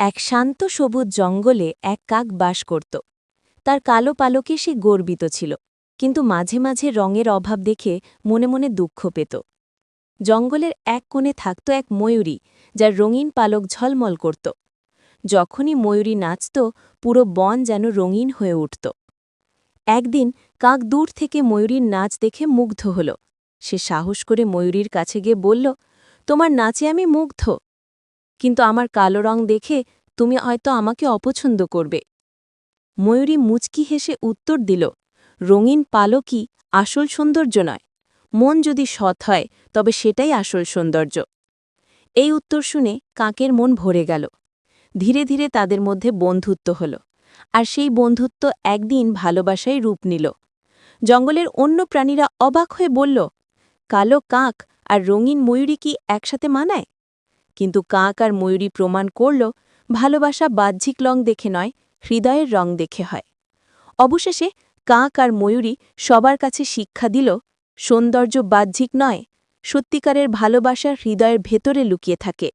এক শান্ত সবুজ জঙ্গলে এক কাক বাস করত। তার কালো পালকে সে গর্বিত ছিল, কিন্তু মাঝে মাঝে রঙের অভাব দেখে মনে মনে দুঃখ পেত। জঙ্গলের এক কোণে থাকত এক ময়ূরী, যার রঙিন পালক ঝলমল করত। যখনই ময়ূরী নাচত, পুরো বন যেন রঙিন হয়ে উঠত। একদিন কাক দূর থেকে ময়ূরীর নাচ দেখে মুগ্ধ হল। সে সাহস করে ময়ূরীর কাছে গিয়ে বলল, তোমার নাচে আমি মুগ্ধ। কিন্তু আমার কালো রং দেখে তুমি হয়তো আমাকে অপছন্দ করবে। ময়ূরী মুচকি হেসে উত্তর দিল, রঙিন পালকই আসল সৌন্দর্য নয়। মন যদি সৎ হয়, তবে সেটাই আসল সৌন্দর্য। এই উত্তর শুনে কাকের মন ভরে গেল। ধীরে ধীরে তাদের মধ্যে বন্ধুত্ব হল, আর সেই বন্ধুত্ব একদিন ভালোবাসায় রূপ নিল। জঙ্গলের অন্য প্রাণীরা অবাক হয়ে বলল, কালো কাক আর রঙিন ময়ূরী কি একসাথে মানায়? কিন্তু কাক আর ময়ূরী প্রমাণ করল, ভালোবাসা বাহ্যিক লং দেখে নয়, হৃদয়ের রং দেখে হয়। অবশেষে কাক আর ময়ূরী সবার কাছে শিক্ষা দিল, সৌন্দর্য বাহ্যিক নয়, সত্যিকারের ভালোবাসা হৃদয়ের ভেতরে লুকিয়ে থাকে।